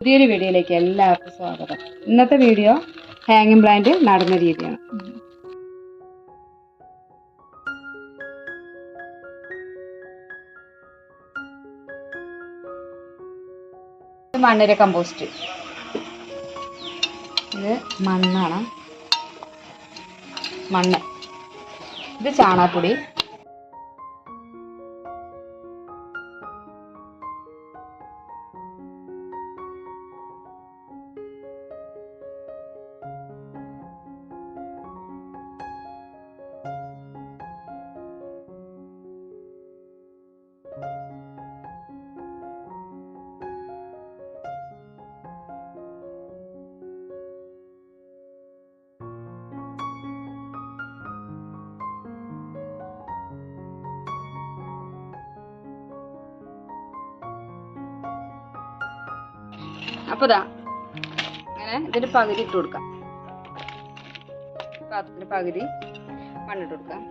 പുതിയൊരു വീഡിയോയിലേക്ക് എല്ലാവർക്കും സ്വാഗതം. ഇന്നത്തെ വീഡിയോ ഹാങ്ങിങ് പ്ലാന്റ് നടുന്ന രീതിയാണ്. മണ്ണിര കമ്പോസ്റ്റ് ഇത് മണ്ണാണ്. മണ്ണ്. ഇത് ചാണകപ്പൊടി. അപ്പൊ ഇതാ അങ്ങനെ ഇതിന്റെ പകുതി ഇട്ട് കൊടുക്കാം. പാത്രത്തിന്റെ പകുതി മണ്ണിട്ട് കൊടുക്കാം.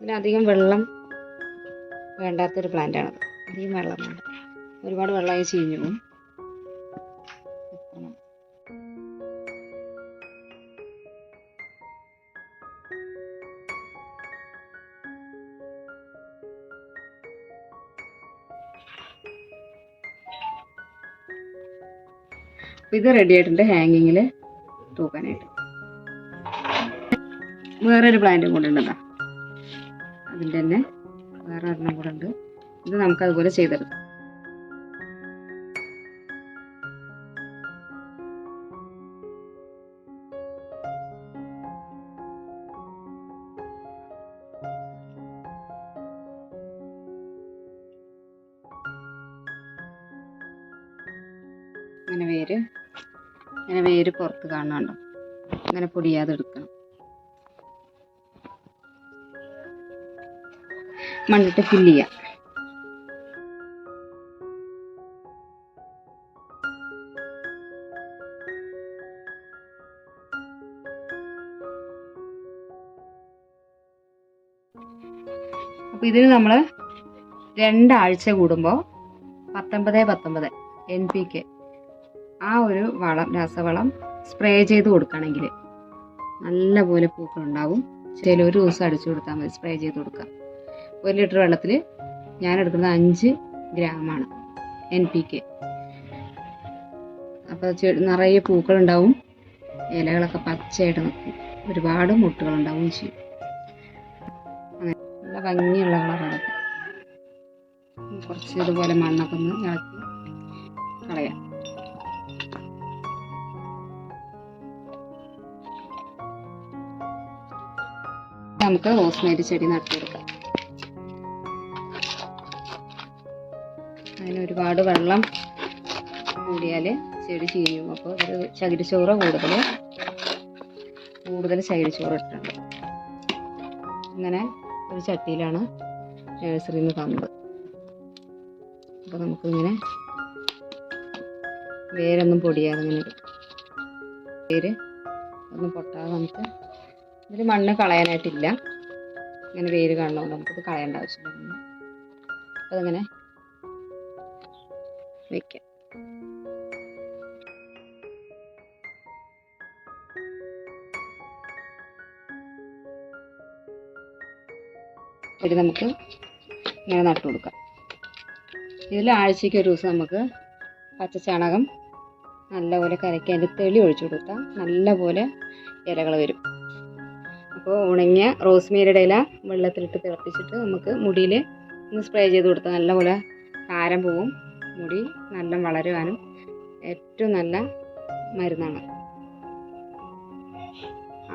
പിന്നെ അധികം വെള്ളം വേണ്ടാത്തൊരു പ്ലാന്റാണത്. അധികം വെള്ളം വേണ്ട ഒരുപാട് വെള്ളമായി ചീഞ്ഞു പോകും ഇത് റെഡി ആയിട്ടുണ്ട് ഹാങ്ങിങ്ങിൽ തൂക്കാനായിട്ട്. വേറൊരു പ്ലാന്റും കൂടെ ഉണ്ടെന്നാ അതിന്റെ തന്നെ വേറെ ഒരെണ്ണം കൂടെ ഉണ്ട്. ഇത് നമുക്ക് അതുപോലെ ചെയ്തെടുക്കാം. അങ്ങനെ വേര് അങ്ങനെ വേര് പുറത്ത് കാണാണ്ടോ അങ്ങനെ പൊടിയാതെ എടുക്കണം മണ്ണിട്ട് ഫില്ല് ചെയ്യാം. അപ്പൊ ഇതിന് നമ്മൾ രണ്ടാഴ്ച കൂടുമ്പോൾ പത്തൊമ്പത് പത്തൊമ്പത് എൻ പി കെ ആ ഒരു വളം രാസവളം സ്പ്രേ ചെയ്ത് കൊടുക്കുകയാണെങ്കിൽ നല്ല പോലെ പൂക്കളുണ്ടാവും. ചില ഒരു ദിവസം അടിച്ചു കൊടുത്താൽ മതി സ്പ്രേ ചെയ്ത് കൊടുക്കുക ഒരു ലിറ്റർ വെള്ളത്തിൽ ഞാൻ എടുക്കുന്നത് അഞ്ച് ഗ്രാമാണ് എൻ പി കെ അപ്പോൾ ചെടി നിറയെ പൂക്കളുണ്ടാവും ഇലകളൊക്കെ പച്ചയായിട്ട് നിൽക്കും ഒരുപാട് മുട്ടുകളുണ്ടാവും ചെയ്യും അങ്ങനെ നല്ല ഭംഗിയുള്ള കളറാണ്. കുറച്ച് ഇതുപോലെ മണ്ണൊക്കെ ഒന്ന് ഇളക്കി കളയാം. നമുക്ക് റോസ്മേരി ചെടി നട്ടുകൊടുക്കാം. ഒരുപാട് വെള്ളം കൂടിയാൽ ചെടി ചീഞ്ഞു അപ്പോൾ ഒരു ചകിരിച്ചോറ് കൂടുതൽ കൂടുതൽ ചകിരിച്ചോറ് ഇട്ടുണ്ട് ഇങ്ങനെ ഒരു ചട്ടിയിലാണ് നഴ്സറിയിൽ നിന്ന് തന്നത്. അപ്പോൾ നമുക്കിങ്ങനെ വേരൊന്നും പൊടിയാതെ ഇങ്ങനെ വേര് ഒന്നും പൊട്ടാതെ നമുക്ക് ഇതിൽ മണ്ണ് കളയാനായിട്ടില്ല. ഇങ്ങനെ വേര് കാണുന്നതുകൊണ്ട് നമുക്കിത് കളയേണ്ട ആവശ്യമില്ല. അതിങ്ങനെ വെക്കാം ഇത് നമുക്ക് ഇങ്ങനെ നട്ടു കൊടുക്കാം. ഇതിൽ ആഴ്ചയ്ക്ക് ഒരു ദിവസം നമുക്ക് പച്ചച്ചാണകം നല്ലപോലെ കരയ്ക്കുക അതിന്റെ തെളി ഒഴിച്ചു കൊടുത്താൽ നല്ലപോലെ ഇലകൾ വരും. അപ്പോൾ ഉണങ്ങിയ റോസ്മേരിയുടെ ഇല വെള്ളത്തിലിട്ട് തിളപ്പിച്ചിട്ട് നമുക്ക് മുടിയിൽ ഒന്ന് സ്പ്രേ ചെയ്ത് കൊടുത്താൽ നല്ലപോലെ താരം പോവും. മുടി നല്ല വളരുവാനും ഏറ്റവും നല്ല മരുന്നാണ്.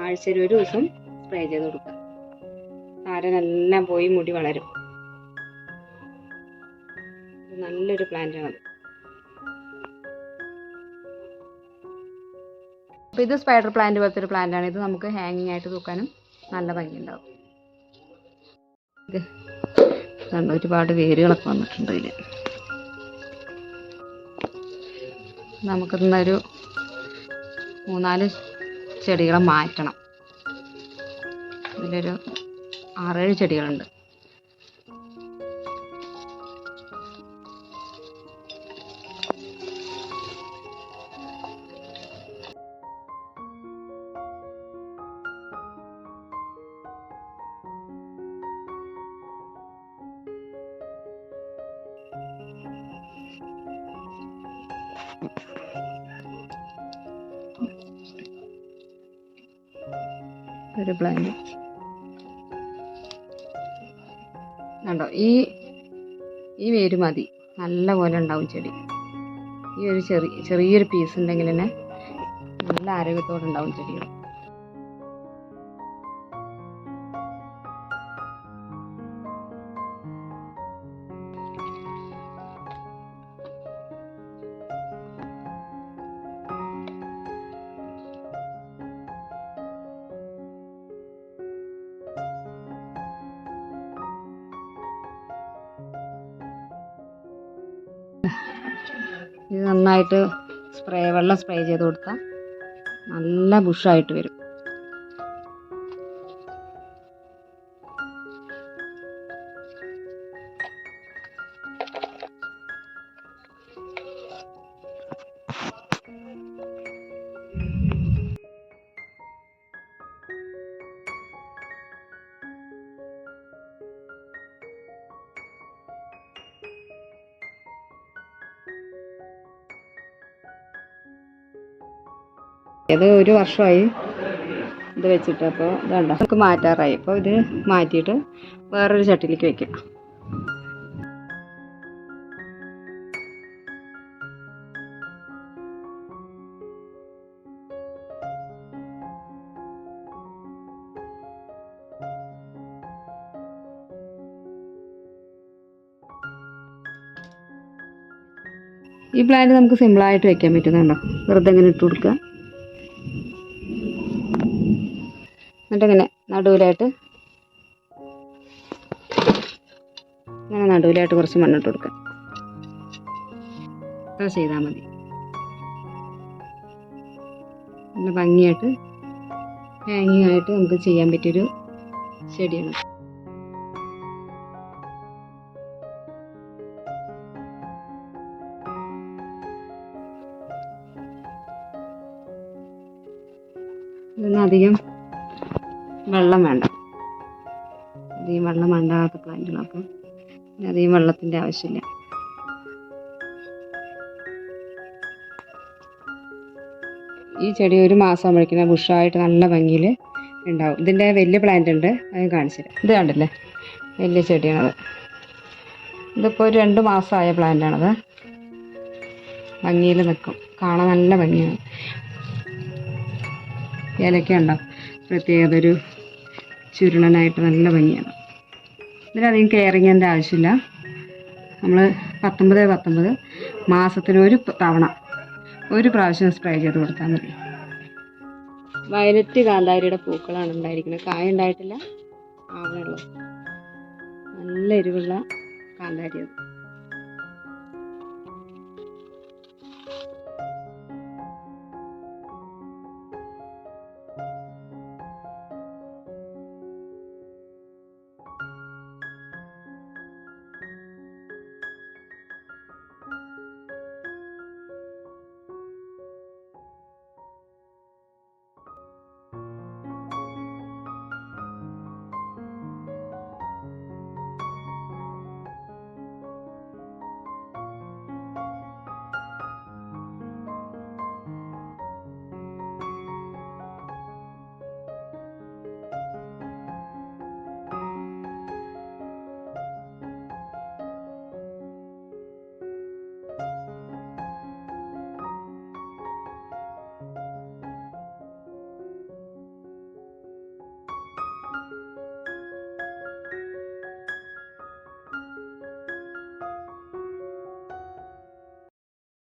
ആഴ്ചയിൽ ഒരു ദിവസം സ്പ്രേ ചെയ്ത് കൊടുക്കുക. താരനെല്ലാം പോയി മുടി വളരും. നല്ലൊരു പ്ലാന്റ് ആണ് അപ്പോൾ ഇത് സ്പൈഡർ പ്ലാന്റ് പോലത്തെ ഒരു പ്ലാന്റ് ആണ്. ഇത് നമുക്ക് ഹാങ്ങിങ് ആയിട്ട് തൂക്കാനും നല്ല ഭംഗിയുണ്ടാവും. ഇത് കണ്ട ഒരുപാട് വേരുകളൊക്കെ വന്നിട്ടുണ്ട് ഇതിൽ നമുക്കിന്നൊരു മൂന്നാൽ ചെടികളെ മാറ്റണം. ഇതിലൊരു ആറേഴ് ചെടികളുണ്ട്. ഒരു പ്ലാന്റ് കണ്ടോ? ഈ ഈ വേര് മതി. നല്ല പോലെ ഉണ്ടാവും ചെടി. ഈ ഒരു ചെറിയ ചെറിയൊരു പീസ് ഉണ്ടെങ്കിൽ തന്നെ നല്ല ആരോഗ്യത്തോടെ ഉണ്ടാവും ചെടികൾ. ഇത് നന്നായിട്ട് സ്പ്രേ വെള്ളം സ്പ്രേ ചെയ്ത് കൊടുത്താൽ നല്ല ബുഷായിട്ട് വരും. ഇത് ഒരു വർഷമായി ഇത് വെച്ചിട്ട് അപ്പോൾ ഇതുണ്ട്. നമുക്ക് മാറ്റാറായി. അപ്പോൾ ഇത് മാറ്റിയിട്ട് വേറൊരു ചട്ടിയിലേക്ക് വെക്കാം. ഈ പ്ലാന്റ് നമുക്ക് സിമ്പിളായിട്ട് വെക്കാൻ പറ്റുന്നുണ്ടോ വെറുതെ ഇങ്ങനെ ഇട്ട് കൊടുക്കുക. എന്നിട്ട് ഇങ്ങനെ നടുവിലായിട്ട് ഇങ്ങനെ നടുവിലായിട്ട് കുറച്ച് മണ്ണിട്ട് കൊടുക്കാം അത്ര ചെയ്താൽ മതി. നല്ല ഭംഗിയായിട്ട് ഹാങ്ങിങ് ആയിട്ട് നമുക്ക് ചെയ്യാൻ പറ്റിയൊരു ചെടിയാണ്. ഇതിനധികം വെള്ളം വേണ്ട. അധികം വെള്ളം വേണ്ടാത്ത പ്ലാന്റുകൾ അപ്പം. ഇതിന് അധികം വെള്ളത്തിന്റെ ആവശ്യമില്ല. ഈ ചെടി ഒരു മാസം ആകുമ്പോഴേക്കും ബുഷായിട്ട് നല്ല ഭംഗിയിൽ ഉണ്ടാവും. ഇതിന്റെ വലിയ പ്ലാന്റ് ഉണ്ട്. അത് കാണിച്ചുതരാം ഇത് കണ്ടില്ലേ? വലിയ ചെടിയാണത്. ഇതിപ്പോൾ ഒരു രണ്ട് മാസമായ പ്ലാന്റാണത് ഭംഗിയിൽ നിൽക്കും. കാണാൻ നല്ല ഭംഗിയാണ്. ഇലക്കുണ്ടോ ഉണ്ടാവും പ്രത്യേകത ഒരു ചുരുളനായിട്ട് നല്ല ഭംഗിയാണ്. ഇതിലധികം കെയറിങ്ങിന്റെ ആവശ്യമില്ല. നമ്മൾ പത്തൊമ്പത് പത്തൊമ്പത് മാസത്തിൽ ഒരു തവണ ഒരു പ്രാവശ്യം സ്പ്രേ ചെയ്ത് കൊടുത്താൽ മതി. വയലറ്റ് കാന്താരിയുടെ പൂക്കളാണ് ഉണ്ടായിരിക്കുന്നത്. കായ ഉണ്ടായിട്ടില്ല ആവണുള്ളൂ നല്ല എരിവുള്ള കാന്താരി അത്.